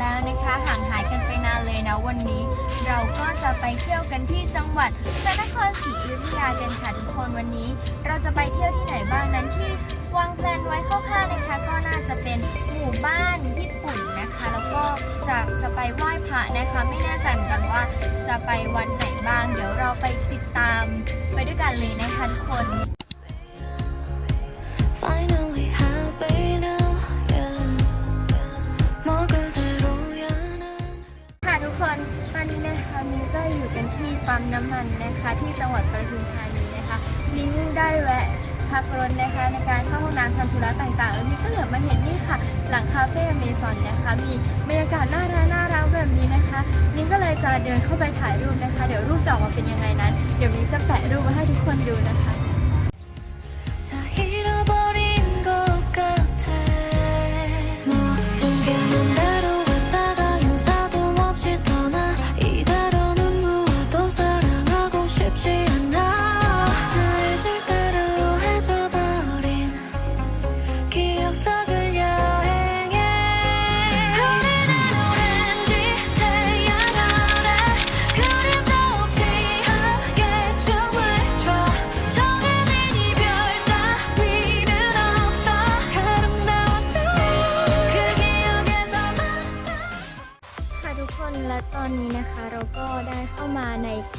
แล้วนะคะ ห่างหายกันไปนานเลยนะวันนี้ เราก็จะไปเที่ยวกันที่จังหวัดพระนครศรีอยุธยากันค่ะทุกคนวันนี้ เราจะไปเที่ยวที่ไหนบ้างนั้นที่วางแผนไว้คร่าวๆนะคะ ก็น่าจะเป็นหมู่บ้านญี่ปุ่นนะคะ แล้วก็จะจะไปไหว้พระนะคะ ไม่แน่ใจเหมือนกันว่าจะไปวันไหนบ้าง เดี๋ยวเราไปติดตามไปด้วยกันเลยนะคะทุกคน ทุกคน ตอนนี้นะคะมิ้งก็อยู่กันที่ปั๊มน้ำมันนะคะ ที่จังหวัดปทุมธานีนะคะมิ้งได้แวะพักรถนะคะ ในการเข้าห้องน้ำทำธุระต่างๆแล้วมิ้งก็เหลือมาเห็นนี่ค่ะ หลังคาเฟ่อเมซอนนะคะ มีบรรยากาศน่ารักน่ารักแบบนี้นะคะมิ้งก็เลยจะเดินเข้าไปถ่ายรูปนะคะ เดี๋ยวรูปจะออกมาเป็นยังไงนั้น เดี๋ยวมิ้งจะแปะรูปมาให้ทุกคนดูนะคะ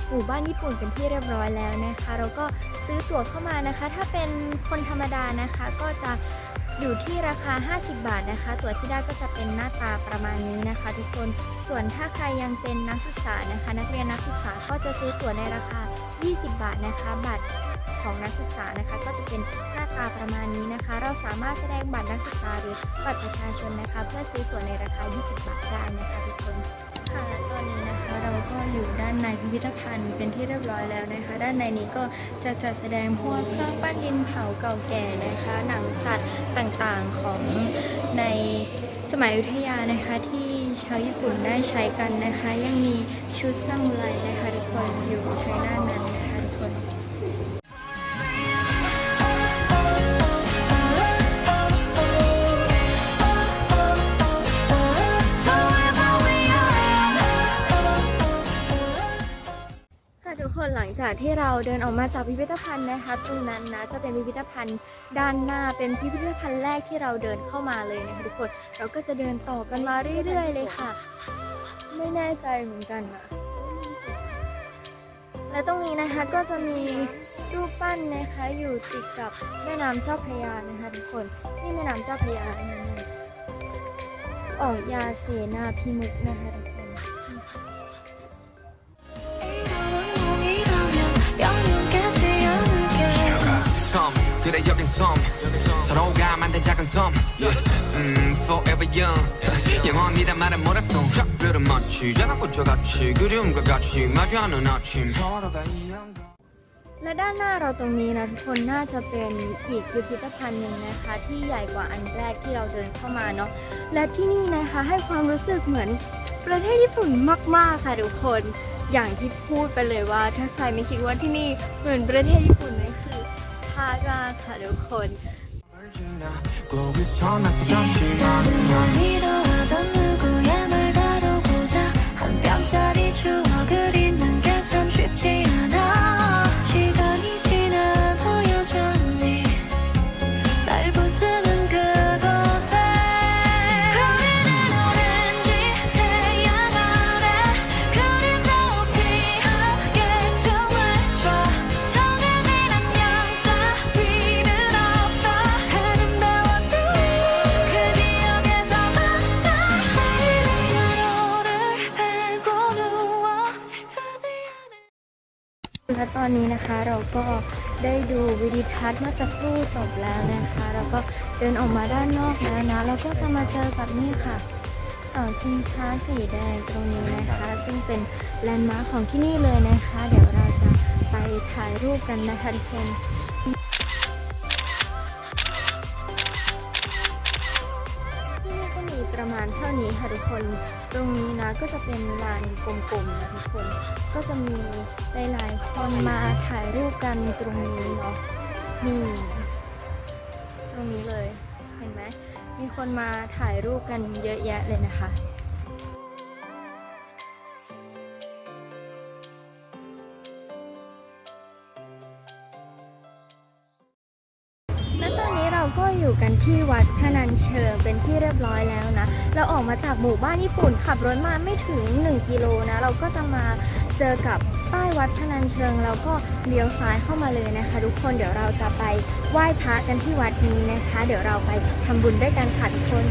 หมู่บ้านญี่ปุ่นเป็นที่เรียบร้อยแล้วนะคะเราก็ซื้อตั๋วเข้ามานะคะ ถ้าเป็นคนธรรมดานะคะ ก็จะอยู่ที่ราคา 50 บาทนะคะ ตั๋วที่ได้ก็จะเป็นหน้าตาประมาณนี้นะคะ ทุกคนส่วนถ้าใครยังเป็นนักศึกษานะคะ นักเรียนนักศึกษาก็จะซื้อตั๋วในราคา 20 บาทนะคะบัตรของนักศึกษานะคะ ก็จะเป็นหน้าตาประมาณนี้นะคะ เราสามารถแสดงบัตรนักศึกษาหรือบัตรประชาชนนะคะ เพื่อซื้อตั๋วในราคา 20 บาทได้นะคะทุกคนค่ะ อยู่ด้านในพิพิธภัณฑ์เป็นที่เรียบร้อยแล้วนะคะ ด้านในนี้ก็จะจัดแสดงพวกเครื่องปั้นดินเผาเก่าแก่นะคะ หนังสัตว์ต่างๆของในสมัยอยุธยานะคะที่ชาวญี่ปุ่นได้ใช้กันนะคะ ยังมีชุดซามูไรนะคะทุกคนอยู่ภางด้านากที่เราเดินออกมาจากพิพิธภัณฑ์นะคะ ตรงนั้นนะจะเป็นพิพิธภัณฑ์ด้านหน้าเป็นพิพิธภัณฑ์แรกที่เราเดินเข้ามาเลยนะคะทุกคนเราก็จะเดินต่อกันมาเรื่อย ๆ เลยค่ะ ไม่แน่ใจเหมือนกันนะและตรงนี้นะคะก็จะมีรูปปั้นนะคะอยู่ติดกับแม่น้ำเจ้าพระยานะคะทุกคนนี่แม่น้ำเจ้าพระยานะคะออกยาเสนาพิมุกนะคะ 그래 여긴 섬 서로가 만든 작은 섬 음, Forever young 영원이란 말은 뭐랬어 작별은 마치 자랑꽃과 같이 그리움과 같이 마주하는 아침 서로가 이해한 걸 และด้านหน้าเราตรงนี้นะทุกคนน่าจะเป็นอีกพิพิธภัณฑ์หนึ่งนะคะ ที่ใหญ่กว่าอันแรกที่เราเดินเข้ามาเนาะและที่นี่นะคะให้ความรู้สึกเหมือนประเทศญี่ปุ่นมากๆค่ะทุกคนอย่างที่พูดไปเลยว่า ถ้าใครไม่คิดว่าที่นี่เหมือนประเทศญี่ปุ่นนั่นคือพล าดมากค่ะทุกคน 거기서 난 다시 나는 널 믿어하던 누구의 말 다루고자 한 뼘짜리 추억을 잊는 게 참 쉽지 않아 อนนี้นะคะเราก็ได้ดูวิดีทัศน์เมื่อสักครู่จบแล้วนะคะ แล้วก็เดินออกมาด้านนอกแล้วนะเราก็จะมาเจอกับนี่ค่ะเสาชิงช้าสีแดงตรงนี้นะคะ ซึ่งเป็นแลนด์มาร์คของที่นี่เลยนะคะ เดี๋ยวเราจะไปถ่ายรูปกันนะคะทุกคนที่นี่ก็มีประมาณเท่านี้ค่ะทุกคน ตรงนี้ ก็จะเป็นลานกลมๆนะทุกคน ก็จะมีหลายๆคนมาถ่ายรูปกันตรงนี้เนาะนี่ตรงนี้เลย เห็นไหมมีคนมาถ่ายรูปกันเยอะแยะเลยนะคะและ อยู่กันที่วัดพนันเชิงเป็นที่เรียบร้อยแล้วนะ เราออกมาจากหมู่บ้านญี่ปุ่น ขับรถมาไม่ถึง 1 กิโลนะ เราก็จะมาเจอกับป้ายวัดพนันเชิงแล้วก็เลี้ยวซ้ายเข้ามาเลยนะคะ ทุกคนเดี๋ยวเราจะไปไหว้พระกันที่วัดนี้นะคะ เดี๋ยวเราไปทำบุญด้วยกันค่ะทุกคน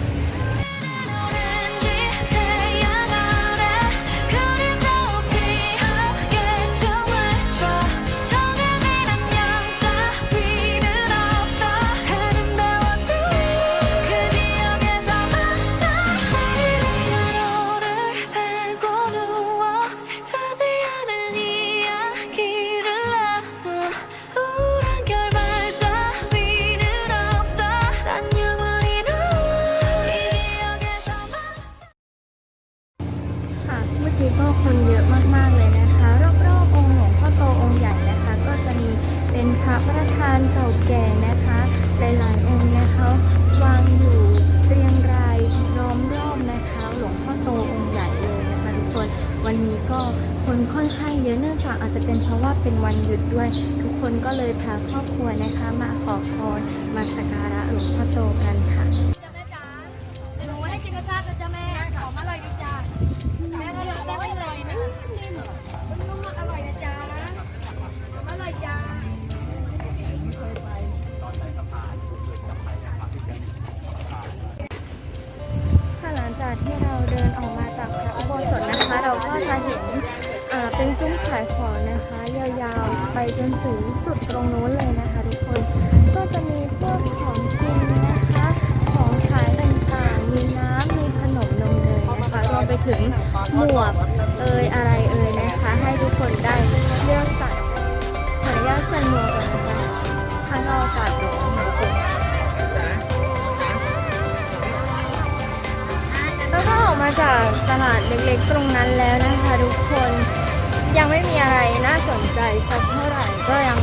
วันนี้ก็คนค่อนข้างเยอะเนื่องจากอาจจะเป็นเพราะว่าเป็นวันหยุดด้วย ทุกคนก็เลยพาครอบครัวนะคะ มาขอพรมาสักการะหลวงพ่อโตกันค่ะ ถึงสุดตรงนู้นเลยนะคะทุกคน ก็จะมีพวกของกินนะคะ ของขายต่างๆ มีน้ำ มีขนมนมเนยนะคะรวมไปถึงหมวกเอยอะไรเอยนะคะ ให้ทุกคนได้เลือกใส่ขออนุญาตใส่หมวกก่อนนะคะข้างนอกอากาศร้อนนะทุกคนแล้วก็ออกมาจากตลาดเล็กๆตรงนั้นแล้วนะคะทุกคน ยังไม่มีอะไรน่าสนใจสักเท่าไหร่ก็ยัง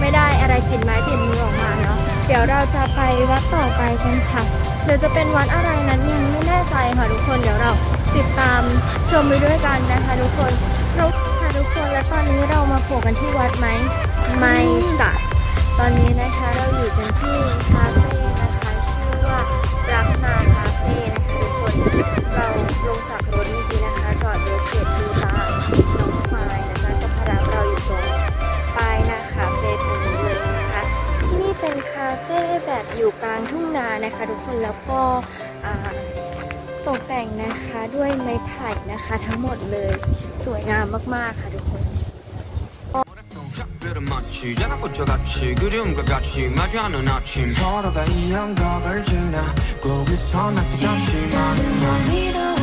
ไม่ได้อะไรติดไม้ติดมือออกมาเนาะเดี๋ยวเราจะไปวัดต่อไปกันค่ะเดี๋ยวจะเป็นวัดอะไรนั้นยังไม่แน่ใจค่ะทุกคนเดี๋ยวเราติดตามชมไปด้วยกันนะคะทุกคนเราค่ะทุกคนและตอนนี้เรามาโผล่กันที่วัดไหมไม่จ้ะตอนนี้นะคะเราอยู่กันที่คาเฟ่นะคะชื่อว่ารักนาคาเฟ่นะคะทุกคนเราลงจาก คะ ทุกคนแล้วก็อ่าตกแต่งนะคะด้วยไม้ไผ่นะคะ ทั้งหมดเลยสวยงามมากๆค่ะทุกคน 작별은 마치 자나꽃과 같이 그리움과 같이 마주하는 아침 서로가 이 영겁을 지나고 있어 난 다시 나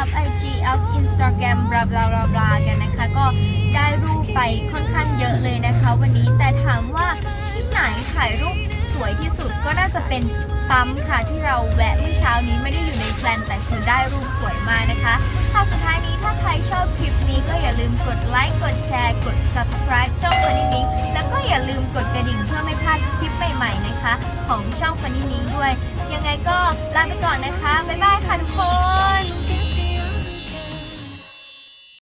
อัพไอจีอัพอินสตาแกรมบลาบลาบลาบลากันนะคะ ก็ได้รูปไปค่อนข้างเยอะเลยนะคะ วันนี้แต่ถามว่าที่ไหนถ่ายรูปสวยที่สุดก็น่าจะเป็นปั๊มค่ะที่เราแวะเมื่อเช้านี้ไม่ได้อยู่ในแพลนแต่คือได้รูปสวยมากนะคะค่ะสุดท้ายนี้ถ้าใครชอบคลิปนี้ก็อย่าลืมกดไลค์กดแชร์กด subscribe ช่อง Funny Ming แล้วก็อย่าลืมกดกระดิ่งเพื่อไม่พลาดคลิปใหม่ๆนะคะ ของช่อง Funny Ming ด้วย ยังไงก็ลาไปก่อนนะคะ บ๊ายบายค่ะทุกคน